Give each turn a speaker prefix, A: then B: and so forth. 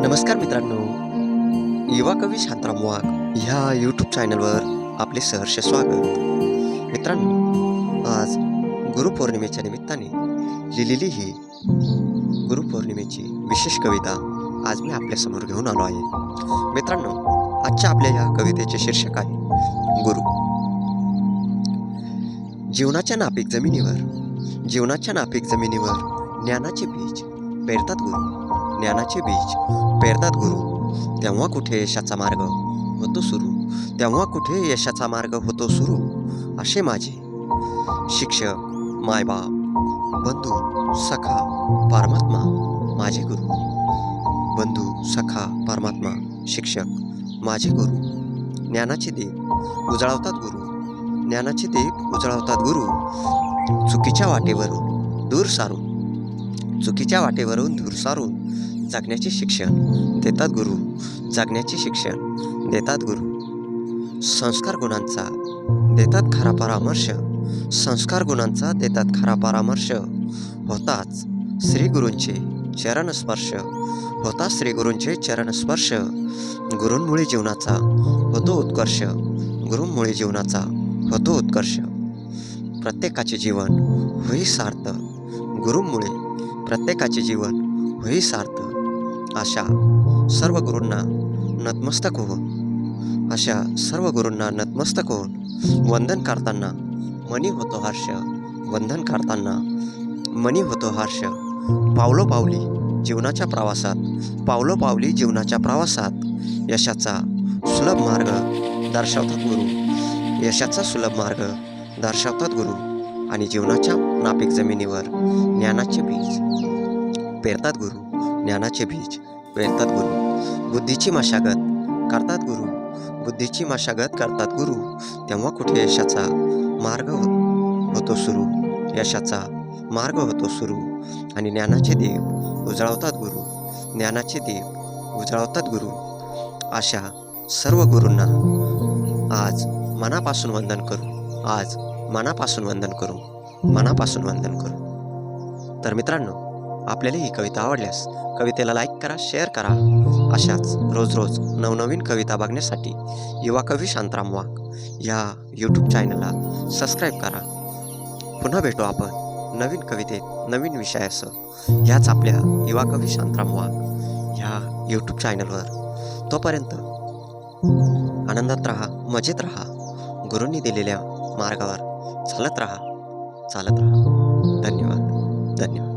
A: नमस्कार मित्रांनो. युवा कवी शांताराम वाघ ह्या यूट्यूब चॅनलवर आपले सहर्ष स्वागत. मित्रांनो आज गुरुपौर्णिमेच्या निमित्ताने लिहिलेली ही गुरुपौर्णिमेची विशेष कविता आज मी आपल्यासमोर घेऊन आलो आहे. मित्रांनो आजच्या आपल्या या कवितेचे शीर्षक आहे गुरु. जीवनाच्या नापीक जमिनीवर जीवनाच्या नापीक जमिनीवर ज्ञानाचे बीज पेरतात गुरु. ज्ञानाचे बीज पेरतात गुरु. तेव्हा कुठे यशाचा मार्ग होतो सुरू? तेव्हा कुठे यशाचा मार्ग होतो सुरू? असे माझे शिक्षक मायबाप बंधू सखा परमात्मा माझे गुरु. बंधू सखा परमात्मा शिक्षक माझे गुरु. ज्ञानाचे देव उजळवतात गुरु. ज्ञानाचे देव उजळवतात गुरु. चुकीच्या वाटेवरून दूर सारून. चुकीच्या वाटेवरून दूर सारून जगण्याचे शिक्षण देतात गुरु. जगण्याचे शिक्षण देतात गुरु. संस्कार गुणांचा देतात खरा परामर्श. संस्कार गुणांचा देतात खरा परामर्श. होताच श्री गुरूंचे चरणस्पर्श होता श्री गुरूंचे चरणस्पर्श गुरूंमुळे जीवनाचा होतो उत्कर्ष. गुरूंमुळे जीवनाचा होतो उत्कर्ष. प्रत्येकाचे जीवन होई सार्थ. गुरूंमुळे प्रत्येकाचे जीवन होई सार्थ. अशा सर्व गुरूंना नतमस्तक होऊन अशा सर्व गुरूंना नतमस्तक होऊन वंदन करताना मनी होतो हर्ष वंदन करताना मनी होतो हर्ष. पावलो पावली जीवनाच्या प्रवासात पावलो पावली जीवनाच्या प्रवासात यशाचा सुलभ मार्ग दर्शवतात गुरु. यशाचा सुलभ मार्ग दर्शवतात गुरु आणि जीवनाच्या नापीक जमिनीवर ज्ञानाचे बीज पेरतात गुरु. ज्ञानाचे बीज पेरतात गुरु. बुद्धीची मशागत करतात गुरु. बुद्धीची मशागत करतात गुरु. तेव्हा कुठे यशाचा मार्ग हो होतो सुरू? यशाचा मार्ग होतो सुरू. आणि ज्ञानाचे देव उजळवतात गुरु. ज्ञानाचे देव उजळवतात गुरु. अशा सर्व गुरूंना आज मनापासून वंदन करू. आज मनापासून वंदन करू. मनापासून वंदन करू. तर मित्रांनो आपल्याला ही कविता आवडल्यास कवितेला लाईक करा शेअर करा. अशाच रोज रोज नवनवीन कविता बघण्यासाठी युवा कवी शांतराम वाघ या यूट्यूब चॅनलला सबस्क्राईब करा. पुन्हा भेटू आपण नवीन कवितेत नवीन विषयासह. ह्याच आपल्या युवा कवी शांतराम वाघ ह्या यूट्यूब चॅनलवर तोपर्यंत आनंदात राहा मजेत राहा. गुरूंनी दिलेल्या मार्गावर चालत राहा चालत राहा. धन्यवाद धन्यवाद.